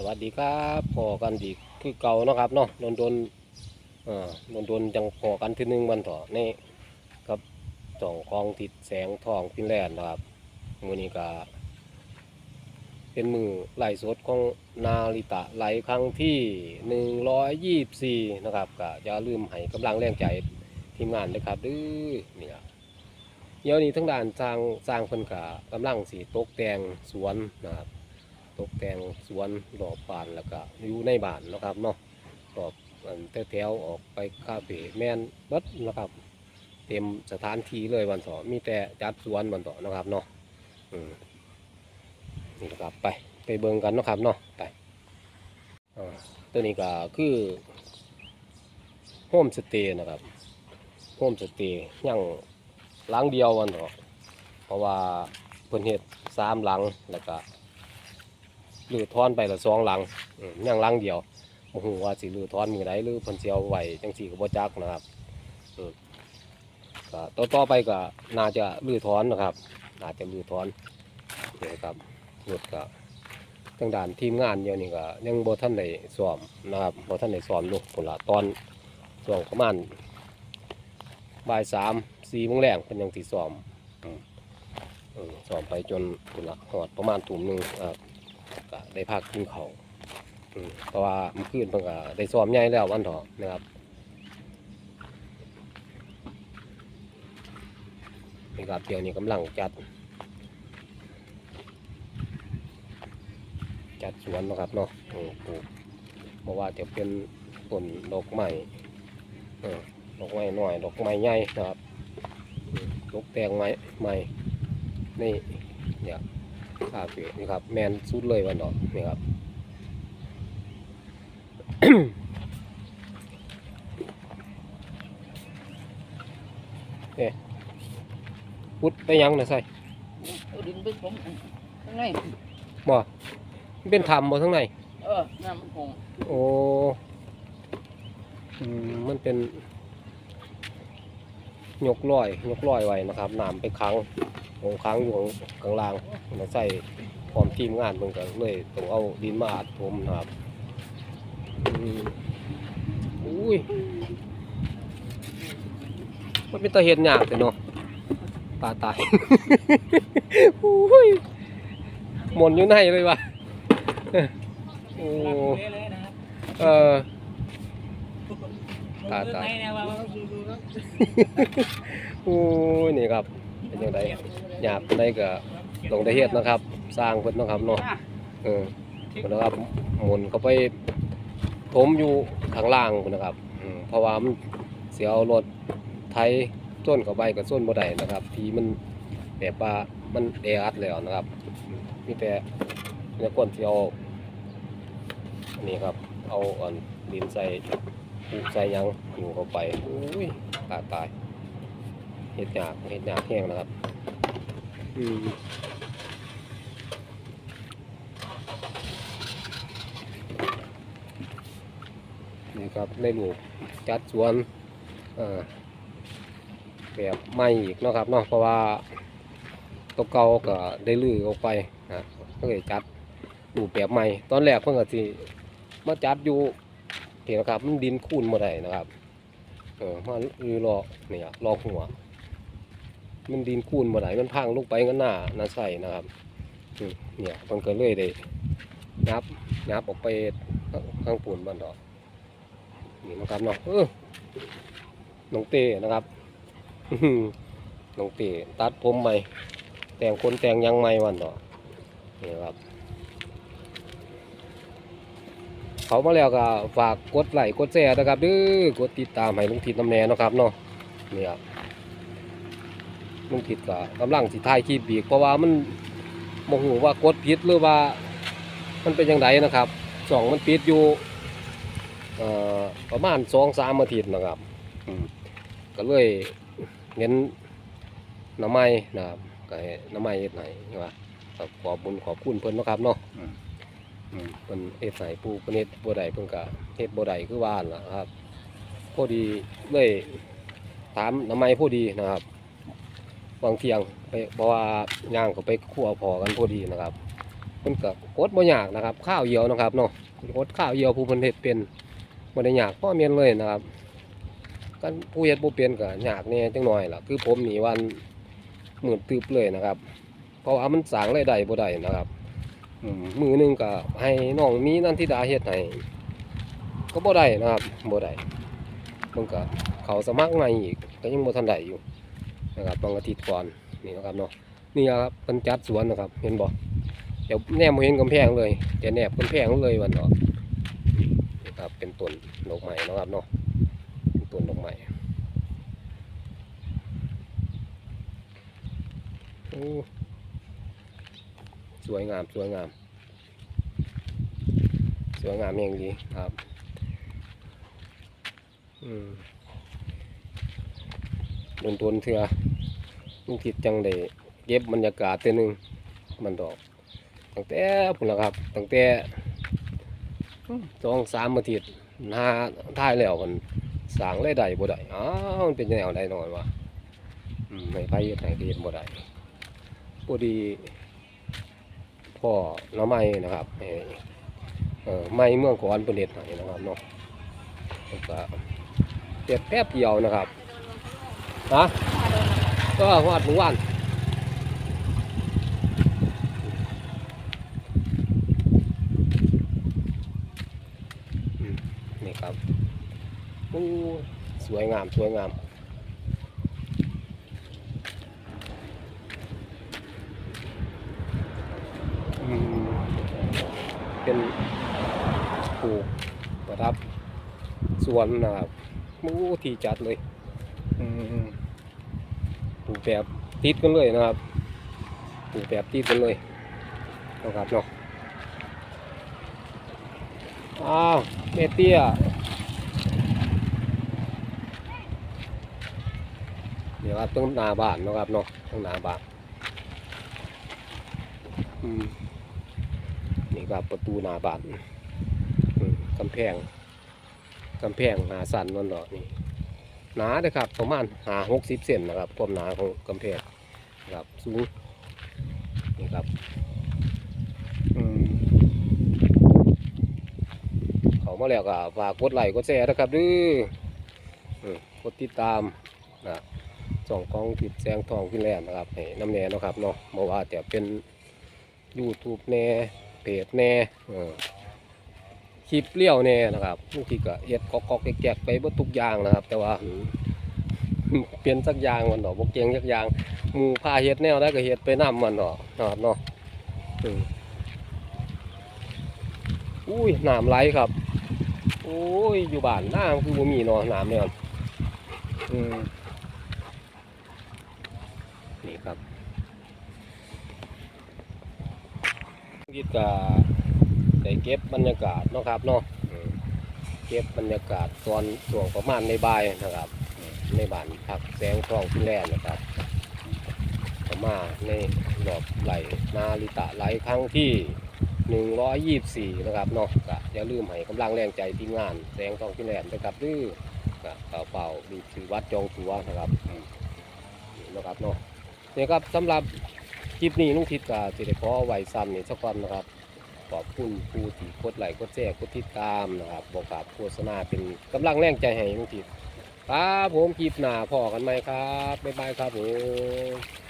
สวัสดีครับพอกันดีคือเก่านะครับเนาะโดนโดนอ่อโดนโดนๆจังพอกันทีหนึงวันต่อนี่กับจ่องคลองติดแสงทองฟินแลนด์นะครับมือนี้ก็เป็นมือไหลสดของนาริตะไหลครั้งที่หนึ่งร้อยยี่สี่นะครับก็อย่าลืมให้กำลังแรงใจทีมงานเลยครับดื้อเนี่ยเดี๋ยวนี้ทั้งด้านสร้างสร้างเพิ่นกะกำลังสีตกแต่งสวนนะครับ ตกแต่งสวนรอบบ้านแล้วก็อยู่ในบ้านนะครับเนาะรอบอันแถวๆออกไปคาเฟ่แมนเบิดนะครับเต็มสถานที่เลยวันต่อมีแต่จัดสวนวันต่อนะครับเนาะอืมนี่นะครับไปไปเบิ่งกันนะครับเนาะไปตัวนี้ก็คือโฮมสเตย์นะครับโฮมสเตย์ยังหลังเดียววันต่อเพราะว่าเพิ่นเฮ็ดสามหลังแล้วก็ หรือทอนไปละสองหลังอืมยังหลังเดียวโอ้โหว่าสิหรือทอนมือใดหรือพิ่นสิเอาไหวจังซี่ก็บ่จักนะครับอืมก็ต่อต่อไปก็น่าจะลือทอนนะครับ น่าจะลือทอนนี่ครับรถก็ทางด้านทีมงานเดียวนี่ก็ยังบ่ทันได้ซ้อมนะครับบ่ทันได้ซ้อมลูกพุ่นละตอนช่วงประมาณบ่ายสามสี่โมงแรงเพิ่นยังสิซ้อมอืมอืมไปจนพุ่นละฮอดประมาณทุ่มหนึ่งครับ ก็ได้พักกินเขาเพราะว่าเมื่อคืนเพิ่นก็ได้ซ้อมใหญ่แล้ววันถอนะครับนี่ครับเดี๋ยวนี้กำลังจัด จัดสวนนะครับเนาะอืมปลูกเพราะว่าจะเป็นต้นดอกไม้ดอกไม้น้อยดอกไม้ใหญ่นะครับดอกแตงไม้ใหม่นี่เนี่ย คาเฟ่นี่ครับ แมนสุดเลยวันเนาะนี่ครับเอ๊ะพุดไปยังนะใส่เอาดินไปผมข้างในบ่มันเป็นธรรมบ่ทั้งใน เออน้ำมันคงโอ้อืมมันเป็นยกลอยยกลอยไว้นะครับน้ำไปค้าง ลงค้างอยู่ข้างล่างมาใส่พร้อมทีมงานเพิ่นก็เลยต้องเอาดินมาอัดถมนะครับอุ้ยมันเป็นตะเห็นยากแต่เนาะตาตายอุ้ยหมนอยู่ในเลยวะโอ้เลยนะครับเออตาตายโอ้ยนี่ครับ เป็นยังไงหยาบในก็ลงได้เฮ็ดนะครับ สร้างเพิ่นนะครับเนาะเออนนะครับหมุนเข้าไปถมอยู่ข้างล่างนนะครับอืมเพราะว่ามันเสียเอารถไถส้นเข้าไปกับส้นบ่ได้นะครับ ที่มันแบบว่ามันแออัดแล้วนะครับมีแต่ในคนที่เอาอันนี้ครับ เอาอันดินใส่ปูใส่ยังอยู่เข้าไปอุ้ยตายตาย เห็ดหยากเห็ดหยากแห้งนะครับอืมนี่ครับในลูกจัดสวนเอ่อแบบใหม่อีกเนาะครับเนาะเพราะว่าตัวเก่าก็ได้ลื้อออกไปนะก็เลยจัดรูปแบบใหม่ ตอนแรกเพิ่งก็สิมาจัดอยู่เห็นนะครับมันดินคูนมาได้นะครับเออมาอือรอเนี่ยรอหัว มันดินคูนบ่ได้มันพังลงไปงั้นหน้าน้าใส่นะครับเนี่ยมันก็เลยได้ยับยับออกไปข้างปูนบ้านดอกนี่นะครับเนาะเออน้องเต้นะครับหน้องเต้ตัดผมใหม่ แต่งคนแต่งยังใหม่วันดอกนี่ครับเขามาแล้วก็ฝากกดไลค์กดแชร์นะครับเด้อกดติดตามให้ลุงทิดน้ำแน่นะครับเนาะนี่ครับ ลุงทิดก็กำลังสิถ่ายคลิปอีกเพราะว่ามันโมโหว่ากดผิดหรือว่า มันเป็นยังไงนะครับสองมันปิดอยู่เอ่อประมาณสองสามอาทิตย์นะครับอืมก็เลยเน้นน้ำไม้นะครับก็ให้น้ำไม้เฮ็ดไหนว่าก็ขอบบุญขอบคุณเพิ่นเนาะครับเนาะอืมเพิ่นเฮ็ดให้ปูเพิ่นเฮ็ดบ่ได้เพิ่นก็เฮ็ดบ่ได้คือว่านั่นล่ะครับพอดีเลยถามน้ำไม้พอดีนะครับ บางเที่ยงไปเพราะว่าย่างเขาไปคั่วพอกันพอดีนะครับมันก็กดบ่ยากนะครับ ข้าวเหี่ยวนะครับเนาะกดข้าวเหี่ยวผู้พิ่นเฮ็ดเป็นบ่ได้ยากพ่อเมียนเลยนะครับกันผู้เฮ็ดบ่เป็นก็ยากแหน่จังหน่อยล่ะคือผมนีวันหมืดตึบเลยนะครับ เพราะว่ามันสางรายได้บ่ได้นะครับอืมมือหนึงก็ให้น้องมีนั่นทิดาเฮ็ดให้ก็บ่ได้นะครับบ่ได้มันก็เขาสมัครใหม่อีกก็ยังบ่ทันได้อยู่ นะครับบางอาทิตย์ก่อนนี่นะครับเนาะนี่ครับเพิ่นจัดสวนนะครับ เห็นบ่เดี๋ยวแนบมบ่เห็นกำแพงเลยเดี๋ยวแนบกำแพงเลยวันเนาะนี่ครับเป็นต้นดอกไม้นะครับเนาะเป็นต้นดอกไม้โอ้สวยงามสวยงาม สวยงามอย่างดีครับอืมโดนตนเถื่อ ลุงทิดจังได้เก็บบรรยากาศเตัวหนึ่งมันดอก ตั้งแต่พุ่นละครับ ตั้งแต่สองสามอาทิตย์หน้าท่ายแล้วมันสร้างได้บ่ได้อ้าวมันเป็นแนวใดหน่อยวะไม่ไผเฮ็ดให้ก็เฮ็ดบ่ได้พอดีพ่อน้ำไม้นะครับไม้เมืองขอนเพิ่นเฮ็ดให้นะครับเนาะแล้วก็เฮ็ดแป๊บเดียวนะครับฮะ ก็ฮอดหมู่บ้านนี่ครับโอ้สวยงาม สวยงามเป็นปลูกประดับ สวนนะครับโอ้ที่จัดเลย อืม ปลูกแบบติดกันเลยนะครับปลูกแบบติดกันเลยนะครับเนาะอ้าวเมเตียเดี๋ยวครับต้องหนาบานเนาะครับเนาะต้องหนาบานอืมนี่ครับประตูหนาบานอืมกำแพงกำแพงหาสันนั่นเนาะนี่ หนาเลยครับประมาณหาหกสิบเซนนะครับความหนาของกำแพงนะครับสูงนี่ครับเขามาแล้วก็ฝากกดไลค์กดแชร์นะครับดื้อกดติดตามนะส่องกล้องติดแสงทองขึ้นแลนด์นะครับให้น้ำแน่นะครับเนาะบอกว่าจะเป็น YouTube แน่เพจแน่อ คลิปเลี้ยวแน่นะครับบางทีก็เอ็ดกอกกอกแกกไปเบ่ทุกอย่างนะครับ แต่ว่าเปลี่ยนสักอย่างมันเนาะบ่เก่งสักอย่างหมู่พาเฮ็ดแนวได้ก็เฮ็ดไปนํมันเนาะเนาะเนาะอุ้ยน้ำไหลครับโอ้ยอยู่บ้านน้ำคือบ่มีเนาะน้ำเนี่ยนี่ครับยิดกะ ได้เก็บบรรยากาศเนาะครับเนาะอืมเก็บบรรยากาศตอนช่วงประมาณในบ่ายนะครับอืมในบ้านพักแสงทองฟินแลนด์นะครับก็มาในรอบไหลนาลิตะไหลครั้งที่ 124 นะครับเนาะก็อย่าลืมให้กำลังแรงใจทีมงานแสงทองพิแลนด์นะครับดื้อก็เป่าเป่ามีถือวัดจองตัวนะครับอืมนี่นะครับเนาะนี่ครับสำหรับคลิปนี้ลุงทิศก็สิได้ขอเอาไว้ซ้ำนี่สักวันนะครับ ขอบคุณผู้ที่กดไลค์กดแชร์กดติดตามนะครับบอกกับโฆษณาเป็นกำลังแรงใจให้ทุกทิศครับผมคลิปหน้าพอกันไหมครับบ๊ายบายครับผม